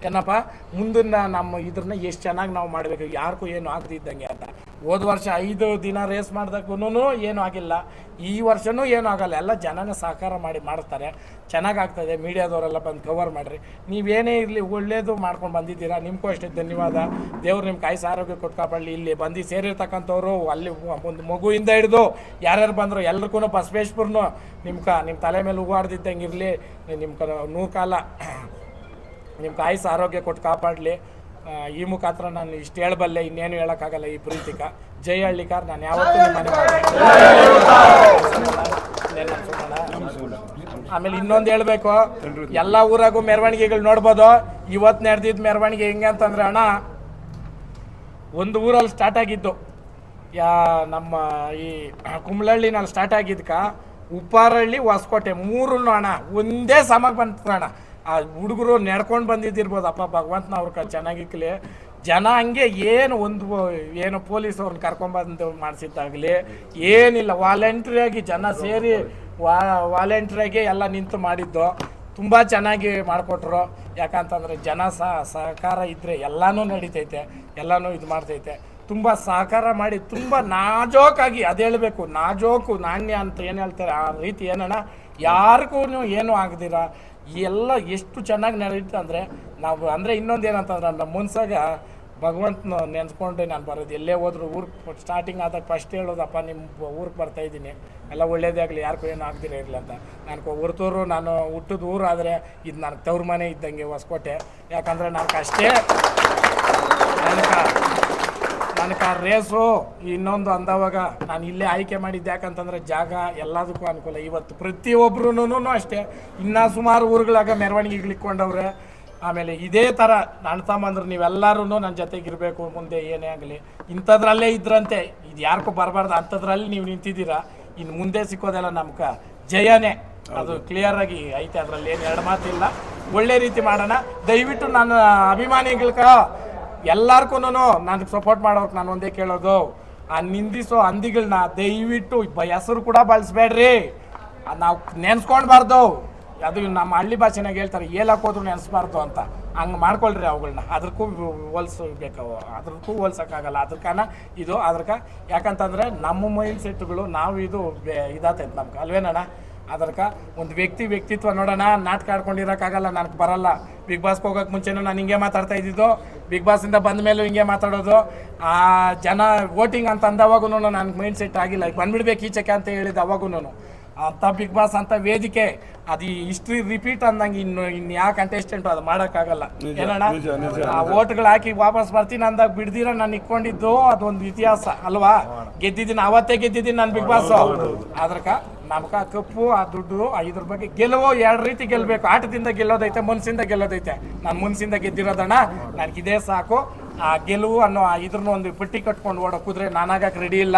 ಏನಪ್ಪ? ಮುಂದಿನ ನಮ್ಮ ಇದ್ರನ್ನ ಎಷ್ಟು ಚೆನ್ನಾಗಿ ನಾವು ಮಾಡಬೇಕು? ಯಾರಿಗೂ ಏನು ಆಗದಿದ್ದಂಗೆ ಅಂತ. ಹೋದ ವರ್ಷ ಐದು ದಿನ ರೇಸ್ ಮಾಡ್ದಕ್ಕೂ ಏನೂ ಆಗಿಲ್ಲ ಈ ವರ್ಷನೂ ಏನೂ ಆಗಲ್ಲ ಎಲ್ಲ ಜನನ ಸಹಕಾರ ಮಾಡಿ ಮಾಡ್ತಾರೆ ಚೆನ್ನಾಗಾಗ್ತದೆ ಮೀಡಿಯಾದವರೆಲ್ಲ ಬಂದು ಕವರ್ ಮಾಡಿರಿ ನೀವೇನೇ ಇರಲಿ ಒಳ್ಳೇದು ಮಾಡ್ಕೊಂಡು ಬಂದಿದ್ದೀರಾ ನಿಮಗೂ ಅಷ್ಟೇ ಧನ್ಯವಾದ ದೇವ್ರು ನಿಮ್ಮ ಕಾಯಿಸಿ ಆರೋಗ್ಯ ಕಾಪಾಡಲಿ ಇಲ್ಲಿ ಬಂದು ಸೇರಿರ್ತಕ್ಕಂಥವ್ರು ಅಲ್ಲಿ ಒಂದು ಮಗುವಿಂದ ಹಿಡಿದು ಯಾರ್ಯಾರು ಬಂದರು ಎಲ್ರಿಗೂ ಬಸವೇಶ್ವರನು ನಿಮ್ಮ ಕ ನಿಮ್ಮ ತಲೆ ಮೇಲೆ ಹೂವಾಡ್ದಿದ್ದಂಗೆ ಇರಲಿ ನಿಮ್ಮ ನೂರು ಕಾಲ ನಿಮ್ಮ ಕಾಯಿಸಿ ಆರೋಗ್ಯ ಕೊಟ್ಟು ಕಾಪಾಡಲಿ ಈ ಮುಖಾಂತರ ನಾನು ಇಷ್ಟು ಹೇಳಬಲ್ಲೆ ಇನ್ನೇನು ಹೇಳೋಕ್ಕಾಗಲ್ಲ ಈ ಪ್ರೀತಿಕ. ಜೈ ಹಳ್ಳಿಕಾರ್ ನಾನು ಯಾವತ್ತೂ. ಆಮೇಲೆ ಇನ್ನೊಂದು ಹೇಳ್ಬೇಕು ಎಲ್ಲ ಊರಾಗೂ ಮೆರವಣಿಗೆಗಳು ನೋಡ್ಬೋದು. ಇವತ್ತು ನಡೆದಿದ್ದ ಮೆರವಣಿಗೆ ಹೆಂಗೆ ಅಂತಂದ್ರೆ ಅಣ್ಣ ಒಂದು ಊರಲ್ಲಿ ಸ್ಟಾರ್ಟ್ ಆಗಿದ್ದು. ಯಾ ನಮ್ಮ ಈ ಕುಂಬಳಹಳ್ಳಿನಲ್ಲಿ ಸ್ಟಾರ್ಟ್ ಆಗಿದ್ಕ ಉಪ್ಪಾರಹಳ್ಳಿ ಹೊಸಕೋಟೆ ಮೂರು ಅಣ್ಣ ಒಂದೇ ಸಮಕ್ಕೆ ಬಂತು ಅಣ್ಣ. ಆ ಹುಡುಗರು ನಡ್ಕೊಂಡು ಬಂದಿದ್ದಿರ್ಬೋದು. ಅಪ್ಪ ಭಗವಂತನ ಅವ್ರ ಚೆನ್ನಾಗಿಕ್ಲಿ ಜನ ಹಂಗೆ ಏನು ಒಂದು ಏನು ಪೊಲೀಸ್ ಅವ್ರನ್ನ ಕರ್ಕೊಂಬಂದು ಮಾಡಿಸಿದ್ದಾಗಲಿ ಏನಿಲ್ಲ. ವಾಲಂಟ್ರಿಯಾಗಿ ಜನ ಸೇರಿ ವಾಲಂಟ್ರಿಯಾಗಿ ಎಲ್ಲ ನಿಂತು ಮಾಡಿದ್ದು. ತುಂಬ ಚೆನ್ನಾಗಿ ಮಾಡಿಕೊಟ್ರು. ಯಾಕಂತಂದರೆ ಜನ ಸಹ ಸಹಕಾರ ಇದ್ದರೆ ಎಲ್ಲನೂ ನಡೀತೈತೆ. ಎಲ್ಲನೂ ಇದು ಮಾಡ್ತೈತೆ. ತುಂಬ ಸಹಕಾರ ಮಾಡಿ ತುಂಬ ನಾಜೋಕಾಗಿ ಅದು ಹೇಳಬೇಕು. ನಾಜೋಕು ನಾಣ್ಯ ಅಂತ ಏನು ಹೇಳ್ತಾರೆ? ಆ ರೀತಿ ಏನಣ್ಣ? ಯಾರಿಗೂ ಏನೂ ಆಗದಿರ. ಎಲ್ಲ ಎಷ್ಟು ಚೆನ್ನಾಗಿ ನಡೆಯುತ್ತೆ ಅಂದರೆ ನಾವು ಅಂದರೆ ಇನ್ನೊಂದು ಏನಂತಂದ್ರೆ ನಮ್ಮ ಮುನ್ಸಾಗ ಭಗವಂತನ ನೆನೆಸ್ಕೊಂಡೆ ನಾನು ಬರೋದು. ಎಲ್ಲೇ ಹೋದ್ರು ಊರು ಸ್ಟಾರ್ಟಿಂಗ್ ಆದಾಗ ಫಸ್ಟ್ ಹೇಳೋದಪ್ಪ ನಿಮ್ಮ ಊರಿಗೆ ಬರ್ತಾ ಇದ್ದೀನಿ. ಎಲ್ಲ ಒಳ್ಳೇದೇ ಆಗಲಿ, ಯಾರಿಗೂ ಏನು ಆಗದಿರ ಇರಲಿ ಅಂತ. ನಾನು ಹೊರತೂರು ನಾನು ಹುಟ್ಟಿದ ಊರು ಆದರೆ ಇದು ನನಗೆ ತವ್ರ ಮನೆ ಇದ್ದಂಗೆ ಹೊಸಕೋಟೆ. ಯಾಕಂದರೆ ನನಗೆ ಅಷ್ಟೇ ನನಗೆ ನನಗೆ ಆ ರೇಸು ಇನ್ನೊಂದು ಅಂದವಾಗ ನಾನು ಇಲ್ಲೇ ಆಯ್ಕೆ ಮಾಡಿದ್ದೆ. ಯಾಕಂತಂದ್ರೆ ಜಾಗ ಎಲ್ಲದಕ್ಕೂ ಅನುಕೂಲ. ಇವತ್ತು ಪ್ರತಿಯೊಬ್ಬರೂ ಅಷ್ಟೇ. ಇನ್ನೂ ಸುಮಾರು ಊರುಗಳಾಗ ಮೆರವಣಿಗೆ ಇಕ್ಕೊಂಡವ್ರೆ ಆಮೇಲೆ ಇದೇ ಥರ ನನ್ನ ತಮ್ಮಂದ್ರೆ ನೀವೆಲ್ಲರೂ ನನ್ನ ಜೊತೆಗೆ ಇರಬೇಕು ಮುಂದೆ ಏನೇ ಆಗಲಿ. ಇಂಥದ್ರಲ್ಲೇ ಇದ್ರಂತೆ. ಇದು ಯಾರಿಗೂ ಬರಬಾರ್ದು. ಅಂಥದ್ರಲ್ಲಿ ನೀವು ನಿಂತಿದ್ದೀರಾ. ಇನ್ನು ಮುಂದೆ ಸಿಕ್ಕೋದೆಲ್ಲ ನಮ್ಗೆ ಜಯನೇ. ಅದು ಕ್ಲಿಯರ್ ಆಗಿ ಐತೆ. ಅದರಲ್ಲಿ ಏನು ಎರಡು ಮಾತಿಲ್ಲ. ಒಳ್ಳೆ ರೀತಿ ಮಾಡೋಣ. ದಯವಿಟ್ಟು ನನ್ನ ಅಭಿಮಾನಿಗಳ್ಕ ಎಲ್ಲಾರ್ಗೂ ನನಗೆ ಸಪೋರ್ಟ್ ಮಾಡೋಕೆ ನಾನು ಒಂದೇ ಕೇಳೋದು. ಆ ನಿಂದಿಸೋ ಹಂದಿಗಳನ್ನ ದಯವಿಟ್ಟು ಹೆಸರು ಕೂಡ ಬಳಸ್ಬೇಡ್ರಿ. ನಾವು ನೆನ್ಸ್ಕೊಳ್ಬಾರ್ದು ಅದು ನಮ್ಮ ಹಳ್ಳಿ ಭಾಷೆನಾಗ ಹೇಳ್ತಾರೆ ಏಲಕ್ಕೆ ಹೋದ್ರು ನೆನೆಸ್ಬಾರ್ದು ಅಂತ. ಹಂಗೆ ಮಾಡ್ಕೊಳ್ರಿ ಅವುಗಳನ್ನ ಅದಕ್ಕೂ ಹೋಲ್ಸ್ಬೇಕು ಅದಕ್ಕೂ ಹೋಲ್ಸೋಕ್ಕಾಗಲ್ಲ. ಅದಕ್ಕನ ಇದು ಅದಕ್ಕೆ ಯಾಕಂತಂದರೆ ನಮ್ಮ ಮೈಂಡ್ ಸೆಟ್ಗಳು ನಾವು ಇದು ಇದಾತೈತೆ ನಮ್ಗೆ. ಅಲ್ವೇನಣ್ಣ? ಅದಕ್ಕೆ ಒಂದು ವ್ಯಕ್ತಿ ವ್ಯಕ್ತಿತ್ವ ನೋಡೋಣ. ನಾಟಕ ಆಡ್ಕೊಂಡಿರೋಕ್ಕಾಗಲ್ಲ. ನನಗೆ ಬರಲ್ಲ. ಬಿಗ್ ಬಾಸ್ಗೆ ಹೋಗೋಕೆ ಮುಂಚೆನೂ ನಾನು ಹಿಂಗೆ ಮಾತಾಡ್ತಾ ಇದ್ದಿದ್ದು. ಬಿಗ್ ಬಾಸಿಂದ ಬಂದ ಮೇಲೂ ಹಿಂಗೆ ಮಾತಾಡೋದು. ಆ ಜನ ವೋಟಿಂಗ್ ಅಂತ ಅಂದವಾಗೂ ನನಗೆ ಮೈಂಡ್ ಸೆಟ್ ಆಗಿಲ್ಲ. ಈಗ ಬಂದ್ಬಿಡ್ಬೇಕು ಈಚೆಗೆ ಅಂತ ಹೇಳಿದ್ದು ಅವಾಗೂ ಅಂಥ ಬಿಗ್ ಬಾಸ್ ಅಂತ ವೇದಿಕೆ ಅದು ಹಿಸ್ಟ್ರಿ ರಿಪೀಟ್ ಅಂದಂಗೆ ಇನ್ನು ಇನ್ನು ಯಾವ ಕಂಟೆಸ್ಟೆಂಟ್ ಅದು ಮಾಡೋಕ್ಕಾಗಲ್ಲ. ಏನೋಣ ಏನಣ್ಣ? ಓಟ್ಗಳು ಹಾಕಿ ವಾಪಸ್ ಬರ್ತೀನಿ ಅಂದಾಗ ಬಿಡ್ದಿರ? ನಾನು ಇಟ್ಕೊಂಡಿದ್ದು ಅದೊಂದು ಇತಿಹಾಸ ಅಲ್ವಾ? ಗೆದ್ದಿದ್ದೀನಿ ಅವತ್ತೇ ಗೆದ್ದಿದ್ದೀನಿ ನಾನು ಬಿಗ್ ಬಾಸ್ ಅದ್ರಕ ನಮ್ಕ ಕಪ್ಪು ಆ ದುಡ್ಡು ಇದ್ರ ಬಗ್ಗೆ ಗೆಲುವು ಎರಡು ರೀತಿ ಗೆಲ್ಲಬೇಕು ಆಟದಿಂದ ಗೆಲ್ಲೋದೈತೆ ಮನ್ಸಿಂದ ಗೆಲ್ಲೋದೈತೆ. ನಾನು ಮನ್ಸಿಂದ ಗೆದ್ದಿರೋದಣ್ಣ ನನಗೆ ಇದೇ ಸಾಕು. ಆ ಗೆಲುವು ಅನ್ನೋ ಆ ಇದ್ರನ್ನ ಒಂದು ಪಟ್ಟಿ ಕಟ್ಕೊಂಡು ಓಡೋ ಕುದ್ರೆ ನಾನಾಗಕ್ಕೆ ರೆಡಿ ಇಲ್ಲ.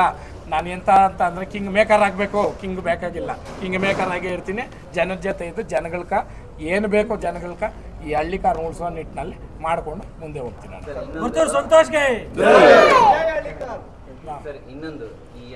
ನಾನು ಎಂತ ಅಂತ ಅಂದರೆ ಕಿಂಗ್ ಮೇಕರ್ ಆಗಬೇಕು. ಕಿಂಗ್ ಬೇಕಾಗಿಲ್ಲ. ಕಿಂಗ್ ಮೇಕರ್ ಆಗೇ ಇರ್ತೀನಿ. ಜನದ ಜೊತೆ ಇದ್ದು ಜನಗಳ್ಕ ಏನು ಬೇಕೋ ಜನಗಳ್ಕ ಈ ಹಳ್ಳಿ ಕಾರ್ ಉಳಿಸೋ ನಿಟ್ಟಿನಲ್ಲಿ ಮಾಡಿಕೊಂಡು ಮುಂದೆ ಹೋಗ್ತೀನಿ ನಾನು. ಸಂತೋಷ್ಗೆ. ಸರ್ ಇನ್ನೊಂದು.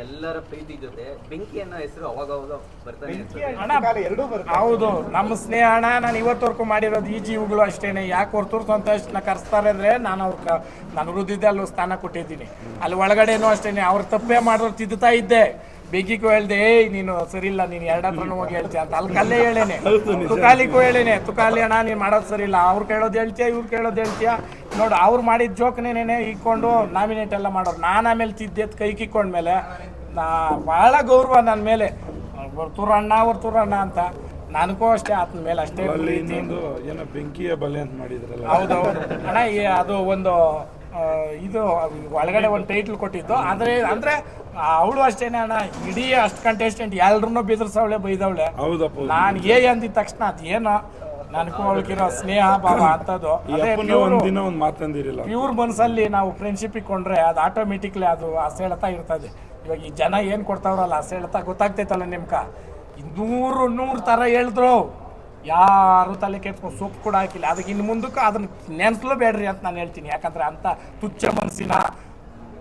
ಎಲ್ಲರ ಪ್ರೀತಿ ಜೊತೆ ಬೆಂಕಿ ಅನ್ನೋ ಹೆಸರು ಅವಾಗ ಅವಾಗ ಬರ್ತಾನೆ ಬೆಂಕಿ ಇರ್ತದೆ. ಕಾಲ ಎರಡೂ ಬರುತ್ತೆ. ಹೌದು ನಮ್ಮ ಸ್ನೇಹ ಅಣ್ಣ ನಾನು ಇವತ್ತವರೆಗೂ ಮಾಡಿರೋದು ಈ ಜೀವಗಳು ಅಷ್ಟೇನೆ. ಯಾಕೆ ಹೊರ್ತೂರು ಸಂತೋಷನ ಕರೆಸ್ತಾರೆ ಅಂದರೆ ನಾನು ಅವ್ರ ಕ ನಾನು ಹೃದಯದಲ್ಲಿ ಸ್ಥಾನ ಕೊಟ್ಟಿದ್ದೀನಿ. ಅಲ್ಲಿ ಒಳಗಡೆನೂ ಅಷ್ಟೇನೆ ಅವ್ರ ತಪ್ಪೇ ಮಾಡೋರು ತಿದ್ದುತ್ತಾ ಇದ್ದೆ. ಬೆಗ್ಗಿಗೂ ಹೇಳ್ದೆ ಏಯ್ ನೀನು ಸರಿ ಇಲ್ಲ ನೀನು ಎರಡು ಹತ್ರನೂ ಹೋಗಿ ಹೇಳ್ತೀಯ ಅಂತ. ಅಲ್ಲಿ ಕಲ್ಲೇ ಹೇಳೇನೆ. ತುಕಾಲಿಗೂ ಹೇಳೇನೆ ತುಕಾಲಿ ಅಣ್ಣ ನೀನು ಮಾಡೋದು ಸರಿ ಇಲ್ಲ ಅವ್ರು ಕೇಳೋದು ಹೇಳ್ತೀಯ ಇವ್ರು ಕೇಳೋದು ಹೇಳ್ತೀಯ. ನೋಡು ಅವ್ರು ಮಾಡಿದ ಜೋಕ್ನೇನೆ ಇಕ್ಕೊಂಡು ನಾಮಿನೇಟ್ ಎಲ್ಲ ಮಾಡೋರು. ನಾನು ಆಮೇಲೆ ತಿದ್ದೆತ್ ಕೈ ಕಿಕ್ಕೊಂಡ್ಮೇಲೆ ನಾ ಭಾಳ ಗೌರವ ನನ್ನ ಮೇಲೆ. ಹೊರ್ತೂರು ಅಣ್ಣ ಅಂತ. ನನಗೂ ಅಷ್ಟೇ ಆತನ ಮೇಲೆ ಅಷ್ಟೇ ಇನ್ನೊಂದು ಏನೋ ಬೆಂಕಿಯ ಬಲೆ ಅಂತ ಮಾಡಿದ್ರಲ್ಲ. ಹೌದೌದು. ಅಣ್ಣ ಅದು ಒಂದು ಇದು ಒಳಗಡೆ ಒಂದು ಟೈಟ್ಲ್ ಕೊಟ್ಟಿದ್ದು. ಆದರೆ ಅಂದರೆ ಅವಳು ಅಷ್ಟೇನೆ ಅಣ್ಣ. ಇಡೀ ಅಷ್ಟು ಕಂಟೆಸ್ಟೆಂಟ್ ಎಲ್ರನ್ನೂ ಬೆದರ್ಸವಳೆ ಬೈದವಳೆ. ಹೌದಪ್ಪ. ನಾನು ಏ ಅಂದಿದ ತಕ್ಷಣ ಅದು ಏನೋ ನನಗೂ ಅವಳಿಗಿರೋ ಸ್ನೇಹ ಭಾವ ಅಂತದ್ದು. ಒಂದಿನ ಒಂದು ಅಪ್ಪನ pure- ಒಂದ್ ದಿನ ಒಂದ್ ಮಾತಂದಿರಿಲ್ಲ ಪ್ಯೂರ್ ಮನಸ್ಸಲ್ಲಿ ನಾವು ಫ್ರೆಂಡ್ಶಿಪ್ ಇಕ್ಕೊಂಡ್ರೆ ಅದು ಆಟೋಮೆಟಿಕ್ಲಿ ಅದು ಅಸೆಳೆತ ಇರ್ತದೆ. ಇವಾಗ ಈ ಜನ ಏನು ಕೊಡ್ತಾವ್ರಲ್ಲ ಅಸೆಳೆತ ಗೊತ್ತಾಗ್ತೈತಲ್ಲ ನಿಮ್ಕ? ನೂರು ನೂರು ಥರ ಹೇಳಿದ್ರು. ಯಾರು ತಲೆ ಕೆಟ್ಕೊಂಡು ಸೊಪ್ಪು ಕೂಡ ಹಾಕಿಲ್ಲ. ಅದಕ್ಕೆ ಇನ್ನು ಮುಂದಕ್ಕೆ ಅದನ್ನ ನೆನ್ಸ್ಲೂ ಬೇಡ್ರಿ ಅಂತ ನಾನು ಹೇಳ್ತೀನಿ. ಯಾಕಂದ್ರೆ ಅಂಥ ತುಚ್ಛ ಮನಸ್ಸಿನ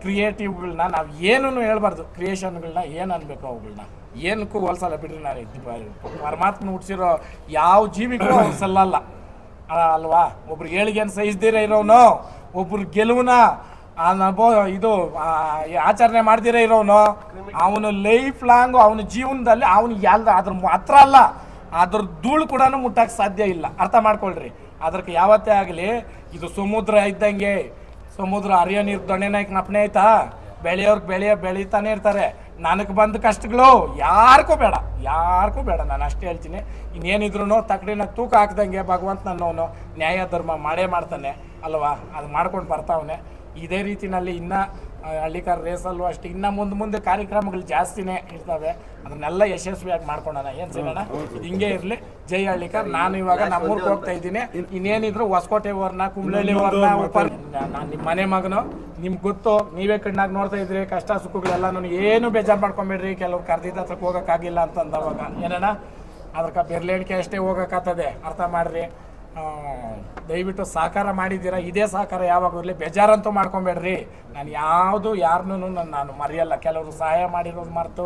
ಕ್ರಿಯೇಟಿವ್ಗಳನ್ನ ನಾವು ಏನೂ ಹೇಳ್ಬಾರ್ದು. ಕ್ರಿಯೇಷನ್ಗಳನ್ನ ಏನು ಅನ್ಬೇಕು ಅವುಗಳನ್ನ ಏನಕ್ಕೂ ಹೋಲ್ಸಲ್ಲ ಬಿಡ್ರಿ ನಾನು ಇದು ಪ- ಪರಮಾತ್ಮ ಹುಟ್ಟಿಸಿರೋ ಯಾವ ಜೀವಿಗೂ ಹೋಲ್ಸಲ್ಲ ಅಲ್ವಾ? ಒಬ್ರು ಏಳಿಗೆಯನ್ನು ಸಹಿಸ್ದಿರ ಇರೋನು ಒಬ್ರು ನಭೋ ಇದು ಆಚರಣೆ ಮಾಡ್ದಿರ ಇರೋನು ಅವನು ಲೈಫ್ ಲಾಂಗ್ ಅವನ ಜೀವನದಲ್ಲಿ ಅವನು ಎಲ್ಲ ಅದ್ರ ಮಾತ್ರ ಅಲ್ಲ. ಅದ್ರ ಧೂಳು ಕೂಡ ಮುಟ್ಟಕ್ಕೆ ಸಾಧ್ಯ ಇಲ್ಲ. ಅರ್ಥ ಮಾಡ್ಕೊಳ್ರಿ. ಅದಕ್ಕೆ ಯಾವತ್ತೇ ಆಗಲಿ, ಇದು ಸಮುದ್ರ ಇದ್ದಂಗೆ ಸಮುದ್ರ ಹರಿಯೋ ನೀರು ದೊಣ್ಣೆನಾಯ್ಕ ನಪ್ಪನೆ ಆಯ್ತಾ ಬೆಳೆಯೋರ್ಗೆ ಬೆಳೆಯೋ ಬೆಳೀತಾನೆ ಇರ್ತಾರೆ. ನನಗೆ ಬಂದ ಕಷ್ಟಗಳು. ಯಾರಿಗೂ ಬೇಡ. ಯಾರಿಗೂ ಬೇಡ. ನಾನು ಅಷ್ಟೇ ಹೇಳ್ತೀನಿ. ಇನ್ನೇನಿದ್ರು ತಕಡಿನ ತೂಕ ಹಾಕ್ದಂಗೆ ಭಗವಂತ ನನ್ನವನು ನ್ಯಾಯ ಧರ್ಮ ಮಾಡೇ ಮಾಡ್ತಾನೆ. ಅಲ್ವಾ? ಅದು ಮಾಡ್ಕೊಂಡು ಬರ್ತಾವನೆ. ಇದೇ ರೀತಿನಲ್ಲಿ ಇನ್ನು ಹಳ್ಳಿಕಾರ ರೇಸಲ್ಲೂ ಅಷ್ಟೇ. ಇನ್ನು ಮುಂದೆ ಮುಂದೆ ಕಾರ್ಯಕ್ರಮಗಳು ಜಾಸ್ತಿನೇ ಇರ್ತವೆ. ಅದನ್ನೆಲ್ಲ ಯಶಸ್ವಿಯಾಗಿ ಮಾಡ್ಕೊಳೋಣ ಏನು ಸಿಗೋಣ ಹಿಂಗೆ ಇರಲಿ. ಜೈ ಹಳ್ಳಿಕಾರ್. ನಾನು ಇವಾಗ ನಮ್ಮೂರ್ಗೆ ಹೋಗ್ತಾ ಇದ್ದೀನಿ. ಇನ್ನೇನಿದ್ರು ಹೊಸಕೋಟೆ ಊರ್ನ ಕುಂಬ್ಳಳ್ಳಿ ಊರ್ನ ಉಪ್ಪಾರ ನಾನು ನಿಮ್ಮ ಮನೆ ಮಗನು. ನಿಮ್ಗೆ ಗೊತ್ತು ನೀವೇ ಕಣ್ಣಾಗಿ ನೋಡ್ತಾ ಇದ್ರಿ ಕಷ್ಟ ಸುಖಗಳೆಲ್ಲ ನನಗೆ ಏನು ಬೇಜಾರು ಮಾಡ್ಕೊಂಬೇಡ್ರಿ. ಕೆಲವು ಕರ್ದಿದ್ದ ಹತ್ರಕ್ಕೆ ಹೋಗೋಕ್ಕಾಗಿಲ್ಲ ಅಂತಂದವಾಗ. ಏನಣ್ಣ? ಅದಕ್ಕೆ ಬೆರ್ಲೇಣಿಕೆ ಅಷ್ಟೇ ಹೋಗೋಕ್ಕಾಗ್ತದೆ ಅರ್ಥ ಮಾಡ್ರಿ. ದಯವಿಟ್ಟು ಸಹಕಾರ ಮಾಡಿದ್ದೀರಾ? ಇದೇ ಸಹಕಾರ ಯಾವಾಗ ಇರಲಿ? ಬೇಜಾರಂತೂ ಮಾಡ್ಕೊಬೇಡ್ರಿ. ನಾನು ಯಾವುದು ಯಾರನ್ನೂ ನಾನು ನಾನು ಮರೆಯಲ್ಲ. ಕೆಲವರು ಸಹಾಯ ಮಾಡಿರೋದು ಮರೆತು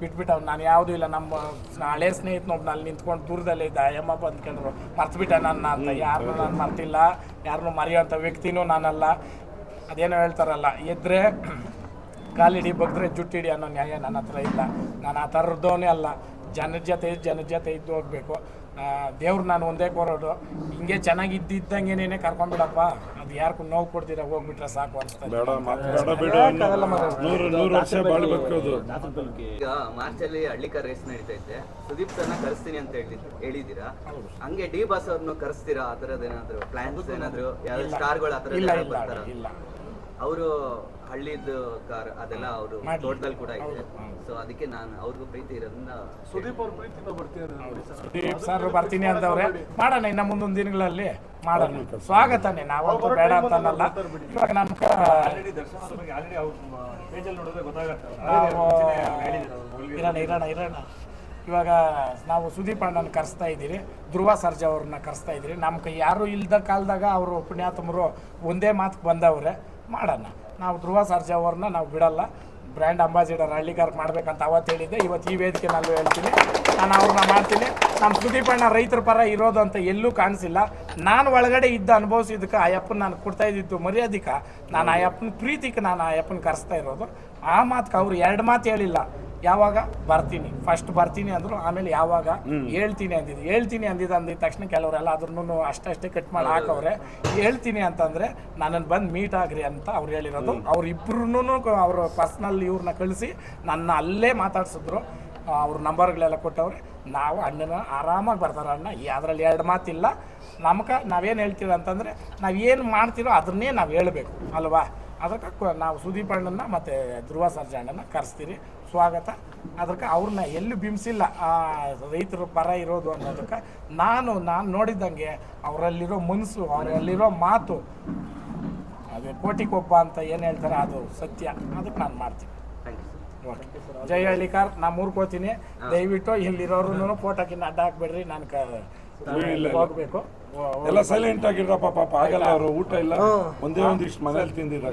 ಬಿಟ್ಬಿಟ್ಟು ನಾನು ಯಾವುದೂ ಇಲ್ಲ. ನಮ್ಮ ಹಳೆ ಸ್ನೇಹಿತನೊಬ್ಬ ಅಲ್ಲಿ ನಿಂತ್ಕೊಂಡು ದೂರದಲ್ಲೇ ಇದ್ದ ಅಯ್ಯಮ್ಮ ಬಂದ್ಕೊಂಡ್ರು ಮರ್ತುಬಿಟ್ಟ ನನ್ನ ಅಂತ. ಯಾರನ್ನೂ ನಾನು ಮರ್ತಿಲ್ಲ. ಯಾರನ್ನೂ ಮರೆಯೋಂಥ ವ್ಯಕ್ತಿನೂ ನಾನಲ್ಲ. ಅದೇನೋ ಹೇಳ್ತಾರಲ್ಲ, ಎದ್ರೆ ಕಾಲಿಡಿ ಬಗ್ದ್ರೆ ಜುಟ್ಟಿಡಿ ಅನ್ನೋ ನ್ಯಾಯ ನನ್ನ ಹತ್ರ ಇಲ್ಲ. ನಾನು ಆ ಥರದ್ದೋನೇ ಅಲ್ಲ. ಜನರ ಜೊತೆ ಜನರ ಜೊತೆ ಇದ್ದು ಹೋಗ್ಬೇಕು. ದೇವ್ರು ನಾನು ಒಂದೇ ಕೋರೋದು. ಹಿಂಗೆ ಚೆನ್ನಾಗಿ ಇದ್ದಿದ್ದಂಗೆನೇ ಕರ್ಕೊಂಡ್ಬಿಡಪ್ಪ. ಅದು ಯಾರಿಗೂ ನೋವು ಕೊಡ್ತೀರ ಹೋಗ್ಬಿಟ್ರೆ ಸಾಕು ಅನಿಸ್ತದೆ. ಬೇಡ ಬೇಡ ಬಿಡು ನೂರು ನೂರು ವರ್ಷ ಬಾಳಿ ಬದುಕೋದು. ಈಗ ಮಾರ್ಚ್ ಅಲ್ಲಿ ಹಳ್ಳಿಕಾರ್ ರೇಸ್ ನಡೀತೈತೆ. ಸುದೀಪ್ ಸರ್ನ ಕರೆಸ್ತೀನಿ ಅಂತ ಹೇಳಿ ಹೇಳಿದೀರಾ ಹಂಗೆ ಡಿ ಬಾಸ್ ಅವ್ರನ್ನ ಕರೆಸ್ತೀರಾ? ಆ ಥರದ್ದು ಏನಾದ್ರು ಪ್ಲಾನ್ಸ್ ಏನಾದ್ರು? ಯಾವ ಸ್ಟಾರ್ಗಳು ಆ ಇಲ್ಲ ಥರ ಇಲ್ಲ ಇಲ್ಲ. ಅವರು ಹಳ್ಳಿದ್ದು ಕಾರ್ ಅದೆಲ್ಲ ಅವರು. ತೋಟದಲ್ಲಿ ಕೂಡ ಇದೆ. ಸೊ ಅದಕ್ಕೆ ನಾನು ಅವ್ರಿಗೂ ಪ್ರೀತಿ ಇರೋದ್ರಿಂದ ಸುದೀಪ್ ಅವ್ರ ಪ್ರೀತಿಯಿಂದ ಬರ್ತೀರಾ ಸುದೀಪ್ ಸರ್ ಬರ್ತೀನಿ ಅಂತವ್ರೆ ಮಾಡೋಣ ಇನ್ನ ಮುಂದೊಂದು ದಿನಗಳಲ್ಲಿ ಮಾಡೋಣ. ಸ್ವಾಗತನೇ ನಾವು ಬೇಡ ಅಂತ ಅನ್ನಲ್ಲ ಇವಾಗ ನಮ್ಮ ಇರೋಣ ಇರೋಣ ಇರೋಣ. ಇವಾಗ ನಾವು ಸುದೀಪ್ ಅಣ್ಣನ ಕರೆಸ್ತಾ ಇದ್ದೀರಿ. ಧ್ರುವ ಸರ್ಜಾ ಅವ್ರನ್ನ ಕರೆಸ್ತಾ ಇದ್ದೀರಿ. ನಮ್ಮ ಕೈ ಯಾರು ಇಲ್ದ ಕಾಲದಾಗ ಅವರು ಪುಣ್ಯಾತ್ಮರು ಒಂದೇ ಮಾತು ಬಂದವ್ರೆ. ಮಾಡೋಣ. ನಾವು ಧ್ರುವ ಸರ್ಜಾ ಅವ್ರನ್ನ ನಾವು ಬಿಡಲ್ಲ. ಬ್ರ್ಯಾಂಡ್ ಅಂಬಾಸಿಡರ್ ಹಳ್ಳಿಗಾರಕ್ಕೆ ಮಾಡಬೇಕಂತ ಅವತ್ತು ಹೇಳಿದ್ದೆ. ಇವತ್ತು ಈ ವೇದಿಕೆ ನಾನು ಹೇಳ್ತೀನಿ. ನಾನು ಅವ್ರನ್ನ ಮಾಡ್ತೀನಿ. ನಮ್ಮ ಸುದೀಪ್ ಅಣ್ಣ ರೈತರ ಪರ ಇರೋದು ಅಂತ ಎಲ್ಲೂ ಕಾಣಿಸಿಲ್ಲ. ನಾನು ಒಳಗಡೆ ಇದ್ದ ಅನುಭವಿಸಿದ್ದಕ್ಕೆ ಆ ಅಪ್ಪನ ನಾನು ಕೊಡ್ತಾ ಇದ್ದಿದ್ದು ಮರ್ಯಾದಿಕ. ನಾನು ಆ ಅಪ್ಪನ ಪ್ರೀತಿಗೆ ನಾನು ಆ ಅಪ್ಪನ ಕರೆಸ್ತಾ ಇರೋದು. ಆ ಮಾತಕ್ಕೆ ಅವ್ರು ಎರಡು ಮಾತು ಹೇಳಿಲ್ಲ. ಯಾವಾಗ? ಬರ್ತೀನಿ. ಫಸ್ಟ್ ಬರ್ತೀನಿ ಅಂದ್ರು ಆಮೇಲೆ ಯಾವಾಗ? ಹೇಳ್ತೀನಿ ಅಂದಿದ್ದು. ಹೇಳ್ತೀನಿ ಅಂದಿದ್ದು ಅಂದಿದ ತಕ್ಷಣ ಕೆಲವರೆಲ್ಲ ಅದ್ರನ್ನು ಅಷ್ಟಷ್ಟೇ ಕಟ್ ಮಾಡಿ ಹಾಕವ್ರೆ. ಹೇಳ್ತೀನಿ ಅಂತಂದ್ರೆ ನನ್ನನ್ನು ಬಂದು ಮೀಟ್ ಆಗ್ರಿ ಅಂತ ಅವ್ರು ಹೇಳಿರೋದು. ಅವ್ರು ಇಬ್ರು ಅವರು ಪರ್ಸ್ನಲ್ ಇವ್ರನ್ನ ಕಳಿಸಿ ನನ್ನ ಅಲ್ಲೇ ಮಾತಾಡ್ಸಿದ್ರು. ಅವ್ರ ನಂಬರ್ಗಳೆಲ್ಲ ಕೊಟ್ಟವ್ರೆ, ನಾವು ಅಣ್ಣನ ಆರಾಮಾಗಿ ಬರ್ತಾರೆ ಅಣ್ಣ. ಅದರಲ್ಲಿ ಎರಡು ಮಾತಿಲ್ಲ. ನಮ್ಗೆ ನಾವೇನು ಹೇಳ್ತೀವಿ ಅಂತಂದರೆ, ನಾವು ಏನು ಮಾಡ್ತೀರೋ ಅದನ್ನೇ ನಾವು ಹೇಳಬೇಕು, ಅಲ್ವಾ? ಅದಕ್ಕೆ ನಾವು ಸುದೀಪ್ ಅಣ್ಣನ ಮತ್ತು ಧ್ರುವ ಸರ್ಜಾ ಅಣ್ಣನ ಕರೆಸ್ತೀರಿ. ಸ್ವಾಗತ. ಅದಕ್ಕೆ ಅವ್ರನ್ನ ಎಲ್ಲೂ ಬಿಂಬಿಸಿಲ್ಲ ರೈತರ ಪರ ಇರೋದು ಅನ್ನೋದಕ್ಕೆ ನಾನು ನಾನು ನೋಡಿದ್ದಂಗೆ ಅವರಲ್ಲಿರೋ ಮನಸ್ಸು ಅವರಲ್ಲಿರೋ ಮಾತು, ಅದೇ ಕೋಟಿಗೊಬ್ಬ ಅಂತ ಏನು ಹೇಳ್ತಾರೆ, ಅದು ಸತ್ಯ. ಅದಕ್ಕೆ ನಾನು ಮಾಡ್ತೀನಿ. ಜೈ ಹಳ್ಳಿಕಾರ್ ನಾ ಮೂರ್ಕೋತೀನಿ ದಯವಿಟ್ಟು ಇಲ್ಲಿರೋರು ಫೋಟೋಕಿನ್ನ ಅಡ್ಡ ಹಾಕ್ಬೇಡ್ರಿ ನಾನು. ಹೋಗ್ಬೇಕು. ಎಲ್ಲ ಸೈಲೆಂಟ್ ಆಗಿರ್ರಪ್ಪ ಪಾಪ ಆಗಲ್ಲ ಅವರು ಊಟ ಇಲ್ಲ. ಒಂದೇ ಒಂದಿಷ್ಟು ಮನೇಲಿ ತಿಂದಿರ